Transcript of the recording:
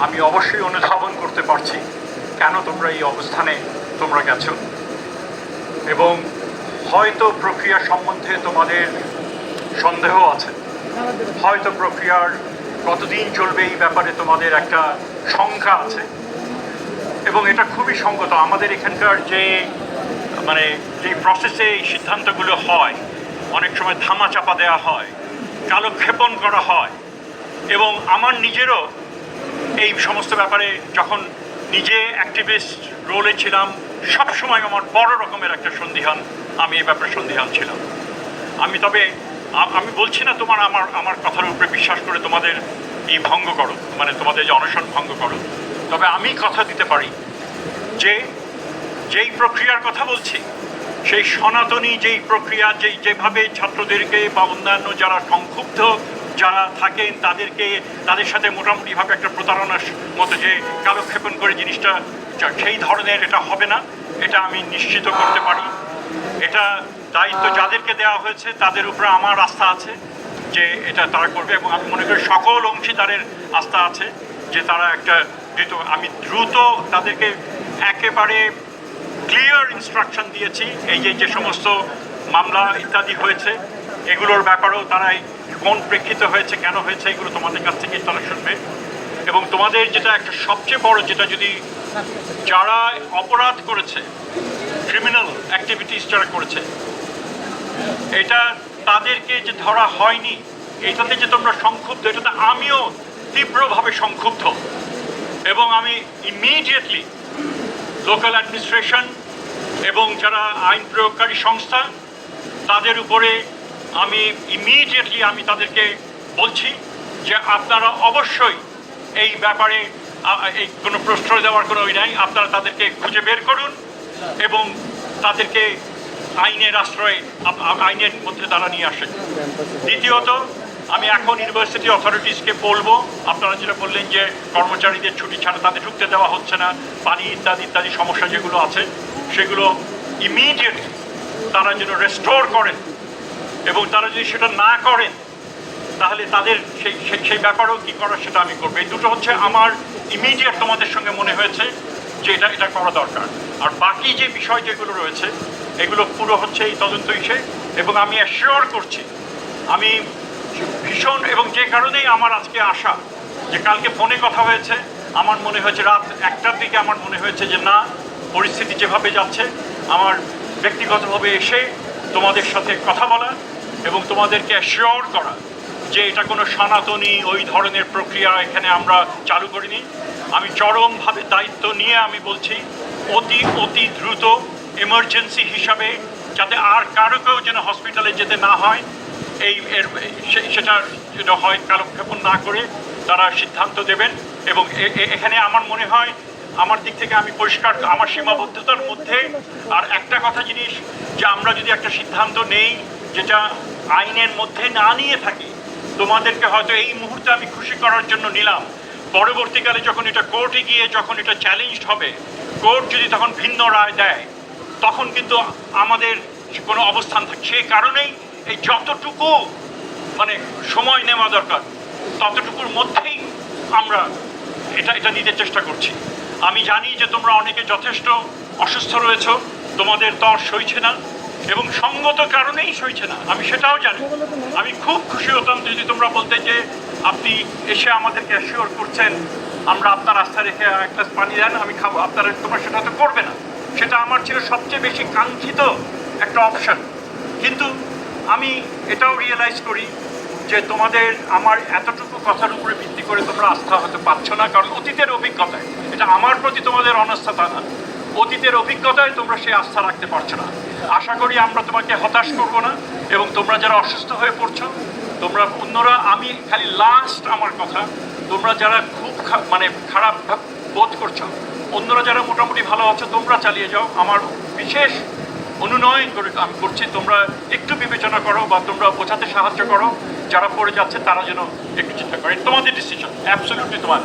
আমি অবশ্যই অনুধাবন করতে পারছি। কেন তোমরা এই অবস্থানে তোমরা গেছো? এবং হয়তো প্রক্রিয়া সম্বন্ধে তোমাদের সন্দেহ আছে। হয়তো প্রক্রিয়ার কতদিন চলবে এই ব্যাপারে তোমাদের একটা সংখ্যা আছে। এবং এটা খুবই সঙ্গত। আমাদের এখানকার যে মানে যে প্রসেসে এই সিদ্ধান্তগুলো হয়, অনেক সময় ধামা চাপা দেওয়া হয়, কালক্ষেপণ করা হয়। এবং আমার নিজেরও এই সমস্ত ব্যাপারে যখন নিজে অ্যাক্টিভিস্ট রোলে ছিলাম সবসময় আমার বড় রকমের একটা সন্দিহান আমি এই ব্যাপারে সন্দিহান ছিলাম। আমি তবে আমি বলছি না তোমার আমার আমার কথার উপরে বিশ্বাস করে তোমাদের এই ভঙ্গ করো মানে তোমাদের যে অনশন ভঙ্গ করো। তবে আমি কথা দিতে পারি যে, যেই প্রক্রিয়ার কথা বলছি, সেই সনাতনী যেই প্রক্রিয়া, যেই যেভাবে ছাত্রদেরকে বা অন্যান্য যারা সংক্ষুব্ধ যারা থাকেন তাদেরকে, তাদের সাথে মোটামুটিভাবে একটা প্রতারণার মতো যে কালক্ষেপণ করে জিনিসটা সেই ধরনের এটা হবে না। এটা আমি নিশ্চিত করতে পারি। এটা দায়িত্ব যাদেরকে দেওয়া হয়েছে, তাদের উপরে আমার আস্থা আছে যে এটা তারা করবে এবং আমি মনে করি সকল অংশীদারের আস্থা আছে যে তারা একটা দ্রুত, আমি দ্রুত তাদেরকে একেবারে ক্লিয়ার ইনস্ট্রাকশন দিয়েছি। এই যে যে সমস্ত মামলা ইত্যাদি হয়েছে, এগুলোর ব্যাপারেও তারা এই কোন প্রেক্ষিতে হয়েছে, কেন হয়েছে, এগুলো তোমাদের কাছ থেকে তারা শুনবে। এবং তোমাদের যেটা একটা সবচেয়ে বড়, যেটা যদি যারা অপরাধ করেছে ক্রিমিনাল অ্যাক্টিভিটিস যারা করেছে, এটা তাদেরকে যে ধরা হয়নি, এটাতে যে তোমরা সংক্ষুব্ধ, এটাতে আমিও তীব্রভাবে সংক্ষুব্ধ। এবং আমি ইমিডিয়েটলি লোকাল অ্যাডমিনিস্ট্রেশন এবং যারা আইন প্রয়োগকারী সংস্থা, তাদের উপরে আমি ইমিডিয়েটলি আমি তাদেরকে বলছি যে আপনারা অবশ্যই এই ব্যাপারে এই কোনো প্রশ্রয় দেওয়ার কোনো ওই নাই। আপনারা তাদেরকে খুঁজে বের করুন এবং তাদেরকে আইনের আশ্রয় আইনের মধ্যে তারা নিয়ে আসেন। দ্বিতীয়ত, আমি এখন ইউনিভার্সিটি অথরিটিসকে বলব, আপনারা যেটা বললেন যে কর্মচারীদের ছুটি ছাড়া তাদের ঢুকতে দেওয়া হচ্ছে না, পানি ইত্যাদি ইত্যাদি সমস্যা যেগুলো আছে, সেগুলো ইমিডিয়েটলি তারা যেন রেস্টোর করেন। এবং তারা যদি সেটা না করেন, তাহলে তাদের সেই সেই- ব্যাপারেও কী করার সেটা আমি করব। এই দুটো হচ্ছে আমার ইমিডিয়েট তোমাদের সঙ্গে মনে হয়েছে যে এটা এটা করা দরকার। আর বাকি যে বিষয় যেগুলো রয়েছে, এগুলো পুরো হচ্ছে এই তদন্ত ইসে। এবং আমি অ্যাসিওর করছি, আমি ভীষণ এবং যে কারণেই আমার আজকে আসা যে কালকে ফোনে কথা হয়েছে, আমার মনে হয়েছে রাত একটার দিকে আমার মনে হয়েছে যে না, পরিস্থিতি যেভাবে যাচ্ছে, আমার ব্যক্তিগতভাবে এসে তোমাদের সাথে কথা বলা এবং তোমাদেরকে অ্যাসিওর করা যে এটা কোনো সনাতনী ওই ধরনের প্রক্রিয়া এখানে আমরা চালু করিনি। আমি চরমভাবে দায়িত্ব নিয়ে আমি বলছি, অতি অতি দ্রুত এমার্জেন্সি হিসাবে যাতে আর কারও কেউ যেন হসপিটালে যেতে না হয়, এই এর সেটা যেন হয় কালক্ষেপণ না করে তারা সিদ্ধান্ত দেবেন এবং এখানে আমার মনে হয়, আমার দিক থেকে আমি পরিষ্কার, আমার সীমাবদ্ধতার মধ্যে আর একটা কথা জিনিস যে আমরা যদি একটা সিদ্ধান্ত নেই যেটা আইনের মধ্যে না নিয়ে থাকি। তোমাদেরকে হয়তো এই মুহূর্তে আমি খুশি করার জন্য নিলাম। পরবর্তীকালে যখন এটা কোর্টে গিয়ে যখন এটা চ্যালেঞ্জড হবে, কোর্ট যদি তখন ভিন্ন রায় দেয়, তখন কিন্তু আমাদের কোনো অবস্থান থাকে সেই কারণেই এই যতটুকু মানে সময় নেওয়া দরকার, ততটুকুর মধ্যেই আমরা এটা এটা নিতে চেষ্টা করছি। আমি জানি যে তোমরা অনেকে যথেষ্ট অসুস্থ রয়েছো, তোমাদের তর সইছে না। এবং সঙ্গত কারণেই সইছে না। আমি সেটাও জানি। আমি খুব খুশি হতাম যদি তোমরা বলতে যে আপনি এসে আমাদেরকে অ্যাসিওর করছেন, আমরা আপনার আস্থা রেখে এক গ্লাস পানি দেন, আমি খাব। আপনারা তোমার সেটা তো করবে না। সেটা আমার ছিল সবচেয়ে বেশি কাঙ্ক্ষিত একটা অপশন কিন্তু আমি এটাও রিয়েলাইজ করি যে তোমাদের আমার এতটুকু কথার উপরে ভিত্তি করে তোমরা আস্থা হতে পারছ না, কারণ অতীতের অভিজ্ঞতায়। এটা আমার প্রতি তোমাদের অনাস্থা তা না। অতীতের অভিজ্ঞতায় তোমরা সেই আস্থা রাখতে পারছ না। আশা করি আমরা তোমাকে হতাশ করব না এবং তোমরা যারা অসুস্থ হয়ে পড়ছো, তোমরা অন্যরা, আমি খালি লাস্ট আমার কথা, তোমরা যারা খুব মানে খারাপ বোধ করছ, অন্যরা যারা মোটামুটি ভালো আছো, তোমরা চালিয়ে যাও। আমার বিশেষ অনুনয়ন করে আমি করছি, তোমরা একটু বিবেচনা করো বা তোমরা বোঝাতে সাহায্য করো। যারা পড়ে যাচ্ছে, তারা যেন একটু চিন্তা করে। তোমাদের ডিসিশন অ্যাবসলিউটলি তোমার